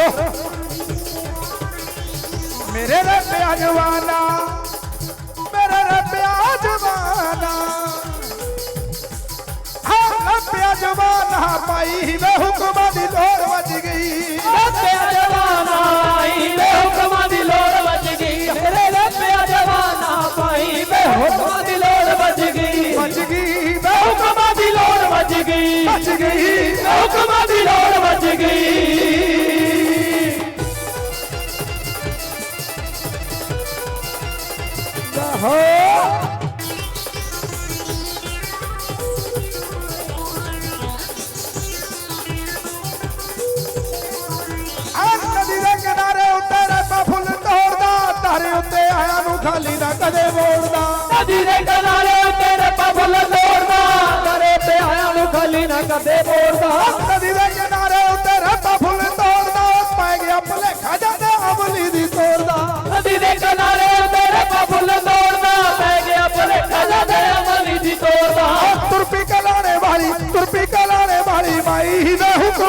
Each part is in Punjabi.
ਮਾਰੋ ਰੱਬਿਆ ਜਵਾਨਾ ਮੇਰੇ ਰੱਬਿਆ ਜਵਾਨਾ। ਹਾਂ ਰੱਬਿਆ ਜਵਾਨਾ ਪਾਈ ਵੇ ਹੁਕਮਾਂ ਦੀ ਲੋੜ ਵੱਜ ਗਈ। ਰੱਬਿਆ ਜਵਾਨਾ ਆਈ ਵੇ ਹੁਕਮਾਂ ਦੀ ਲੋੜ ਵੱਜ ਗਈ। ਮੇਰੇ ਰੱਬਿਆ ਜਵਾਨਾ ਪਾਈ ਵੇ ਹੁਕਮਾਂ ਦੀ ਲੋੜ ਵੱਜ ਗਈ। ਵੱਜ ਗਈ। ਵੇ ਹੁਕਮਾਂ ਦੀ ਲੋੜ ਵੱਜ ਗਈ। ਵੱਜ ਗਈ। ਹੁਕਮਾਂ ਦੀ ਲੋੜ ਵੱਜ ਗਈ। ਹੋ। ਆਹ ਨਦੀ ਦੇ ਕਿਨਾਰੇ ਉੱਤੇ ਰੱਬਾ ਫੁੱਲ ਤੋੜਦਾ, ਧਾਰੇ ਉੱਤੇ ਆਇਆ ਨੂੰ ਖਾਲੀ ਨਾ ਕਦੇ ਮੋੜਦਾ। ਨਦੀ ਦੇ ਕਿਨਾਰੇ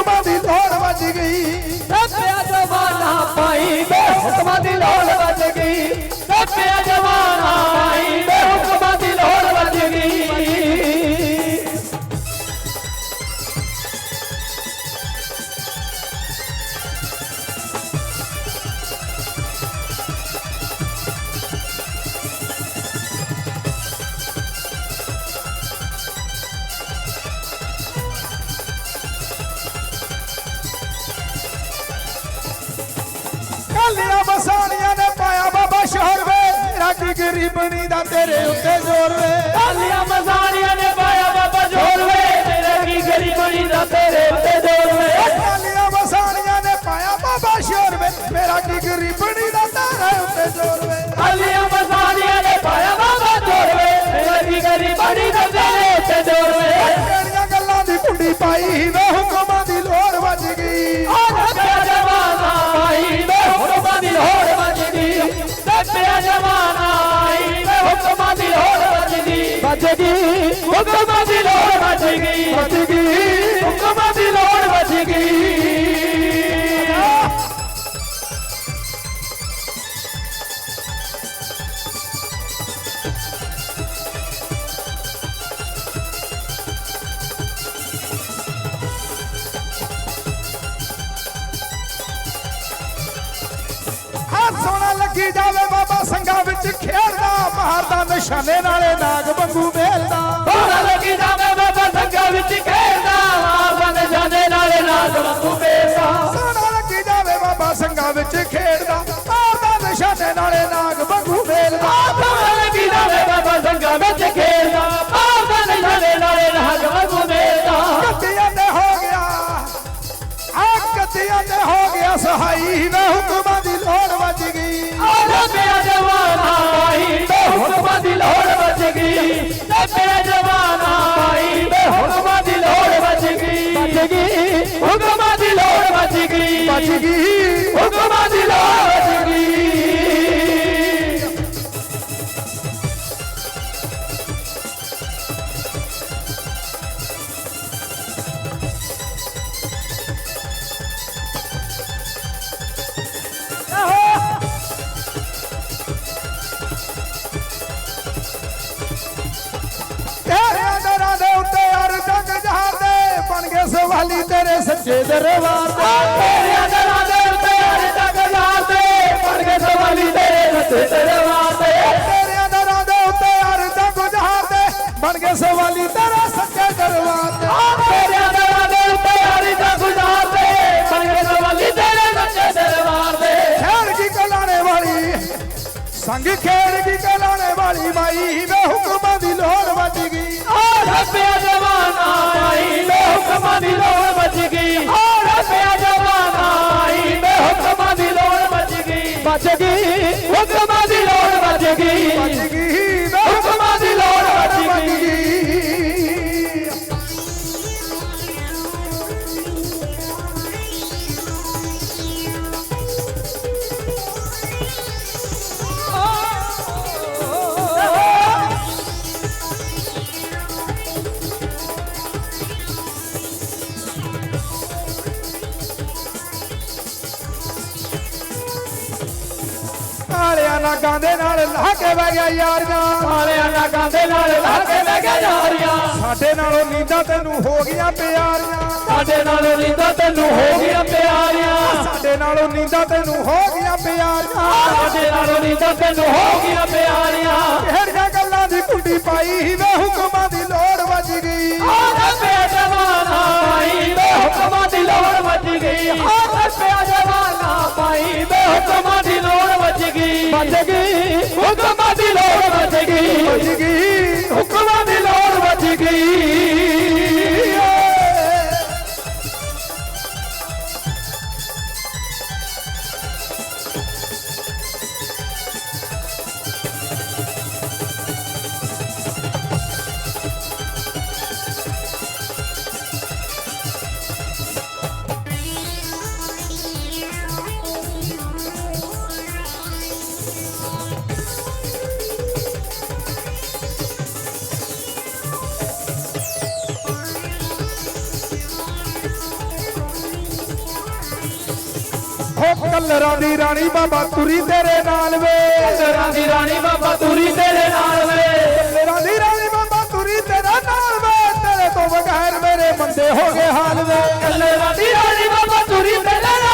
ਹੁਕਮਾਂ ਦੀ ਲੋੜ ਵੱਜ ਗਈ। ਰੱਬਿਆ ਜਵਾਨਾ ਪਾਈ ਵੇ ਹੁਕਮਾਂ ਦੀ ਲੋੜ ਵੱਜ ਗਈ। ਰੱਬਿਆ ਜਵਾਨਾ ਪਾਈ ਕਾਲੀਆਂ ਬਸਾਣੀਆਂ ਨੇ ਪਾਇਆ ਬਾਬਾ ਸ਼ੋਰ ਵੇ। ਮੇਰਾ ਗਰੀਬਣੀ ਦਾ ਤੇਰੇ ਉੱਤੇ ਜ਼ੋਰ ਵੇ। ਕਾਲੀਆਂ ਮਜ਼ਾਨੀਆਂ ਗਈ ਹੁਕਮਾਂ ਸੋਹਣਾ ਲੱਗੀ ਜਾਵੇ ਬਾਬਾ ਸੰਗਾ ਵਿੱਚ ਖੇਡਦਾ ਮਾਰਦਾ ਨਿਸ਼ਾਨੇ ਨਾਲੇ ਨਾਗ ਵਾਂਗੂ ਵੇਲਦਾ ਹੋਣਾ ਲੱਗੀ ਜਾਵੇ ਬਾਬਾ ਸੰਗਾ ਵਿੱਚ ਖੇਡਦਾ ਮਾਰਦਾ ਨਿਸ਼ਾਨੇ ਨਾਲੇ ਨਾਗ ਵਾਂਗੂ ਬੇਸਾ ਸੋਹਣਾ ਲੱਗੀ ਜਾਵੇ ਬਾਬਾ ਸੰਗਾ ਵਿੱਚ ਖੇਡਦਾ ਮਾਰਦਾ ਨਿਸ਼ਾਨੇ ਨਾਲੇ ਨਾਗ ਵਾਂਗੂ ਵੇਲਦਾ ਹੋਣਾ ਲੱਗੀ ਜਾਵੇ ਬਾਬਾ ਸੰਗਾ ਵਿੱਚ ਖੇਡਦਾ ਮਾਰਦਾ ਨਿਸ਼ਾਨੇ ਨਾਲੇ ਨਾਗ ਵਾਂਗੂ ਬੇਸਾ ਕੱਤੀਆਂ ਤੇ ਹੋ ਗਿਆ ਆ ਕੱਤੀਆਂ ਤੇ ਹੋ ਗਿਆ ਸਹਾਈ ਵੇ ਹੁਕਮਾਂ। ਗਈ ਵੱਜ ਸਵਾਲੀ ਤੇਰੇ ਸੱਚੇ ਦਰਬਾਰ ਦੇ ਤੇਰੇ ਦਰਾਂ ਦੇ ਉੱਤੇ ਹਰ ਤੱਕ ਜਾਂਦੇ ਪੜ ਕੇ ਸਵਾਲੀ ਤੇਰੇ ਰੱਤੇ ਤੇਰੇ ਵਾਸਤੇ ਤੇਰੇ ਦਰਾਂ ਦੇ ਉੱਤੇ ਅਰ ਜੰਗ ਜਹਾਰ ਦੇ ਬਣ ਗਏ ਸਵਾਲੀ ਤੇਰੇ ਸੱਚੇ ਦਰਬਾਰ ਦੇ ਤੇਰੇ ਦਰਾਂ ਦੇ ਉੱਤੇ ਹਰ ਤੱਕ ਜਾਂਦੇ ਪੜ ਕੇ ਸਵਾਲੀ ਤੇਰੇ ਰੱਤੇ ਦਰਬਾਰ ਦੇ ਖੇੜ ਕੀ ਕਲਾਣੇ ਵਾਲੀ। ਸੰਗ ਖੇੜ ਕੀ ਕਲਾਣੇ ਵਾਲੀ। ਮਾਈ ਵੇ ਹੁਕਮਾਂ ਦੀ ਲੋੜ ਵੱਜ ਗਈ। ਰੱਬਿਆ ਜਵਾਨਾ ਆਈ ਵੇ ਹੁਕਮਾਂ ਦੀ ਲੋੜ ਵੱਜ ਗਈ। ਰੱਬਿਆ ਜਵਾਨਾ ਆਈ ਵੇ ਹੁਕਮਾਂ ਦੀ ਲੋੜ ਵੱਜ ਗਈ। ਵੱਜ ਗਈ। ਹੁਕਮਾਂ ਦੀ ਲੋੜ ਵੱਜ ਗਈ। ਵੱਜ ਗਈ। ਨਾਗਾਂ ਦੇ ਨਾਲ ਲਾ ਕੇ ਬਹਿ ਗਿਆ ਯਾਰੀਆਂ। ਕਾਲਿਆਂ ਨਾਗਾਂ ਦੇ ਨਾਲ ਲਾ ਕੇ ਬਹਿ ਗਿਆ ਯਾਰੀਆਂ। ਸਾਡੇ ਨਾਲੋਂ ਨੀਂਦਾਂ ਤੈਨੂੰ ਹੋ ਗਈਆਂ ਪਿਆਰੀਆਂ। ਸਾਡੇ ਨਾਲ ਨੀਂਦਾਂ ਤੈਨੂੰ ਹੋ ਗਈਆਂ ਪਿਆਰੀਆਂ। ਸਾਡੇ ਨਾਲੋਂ ਨੀਂਦਾਂ ਤੈਨੂੰ ਹੋ ਗਈਆਂ ਪਿਆਰੀਆਂ। ਸਾਡੇ ਨਾਲ ਨੀਂਦਾਂ ਤੈਨੂੰ ਹੋ ਗਈਆਂ ਪਿਆਰੀਆਂ। ਕਿਹੜੀਆਂ ਗੱਲਾਂ ਦੀ ਕੁੰਡੀ ਪਾਈ ਸੀ ਵੇ ਹੁਕਮਾਂ ਦੀ ਲੋੜ ਗਈ ਵੱਜ ਗਈ ਹੁਕਮਾਂ ਦੀ ਕਲਰਾਂ ਦੀ ਰਾਣੀ ਬਾਬਾ ਤੁਰੀ ਤੇਰੇ ਨਾਲ ਵੇ। ਤੇਰਾਂ ਦੀ ਰਾਣੀ ਬਾਬਾ ਤੁਰੀ ਤੇਰੇ ਨਾਲ ਵੇ। ਕਲਰਾਂ ਦੀ ਰਾਣੀ ਬਾਬਾ ਤੁਰੀ ਤੇਰੇ ਨਾਲ ਵੇ। ਤੇਰੇ ਤੋਂ ਬਗੈਰ ਮੇਰੇ ਮੰਦੇ ਹੋ ਗਏ ਹਾਲ ਵੇ। ਕੱਲੇਰਾਂ ਦੀ ਰਾਣੀ ਬਾਬਾ ਤੁਰੀ ਤੇਰੇ ਨਾਲ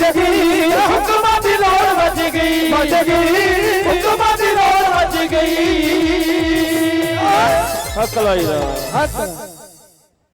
ਵੱਜ ਗਈ। ਹੁਕਮਾਂ ਦੀ ਲੋੜ ਵੱਜ ਗਈ। ਵੱਜ ਗਈ। ਹੁਕਮਾਂ ਦੀ ਲੋੜ ਵੱਜ ਗਈ। ਹੱਕ ਲਾਈ ਦਾ। ਹੱਥ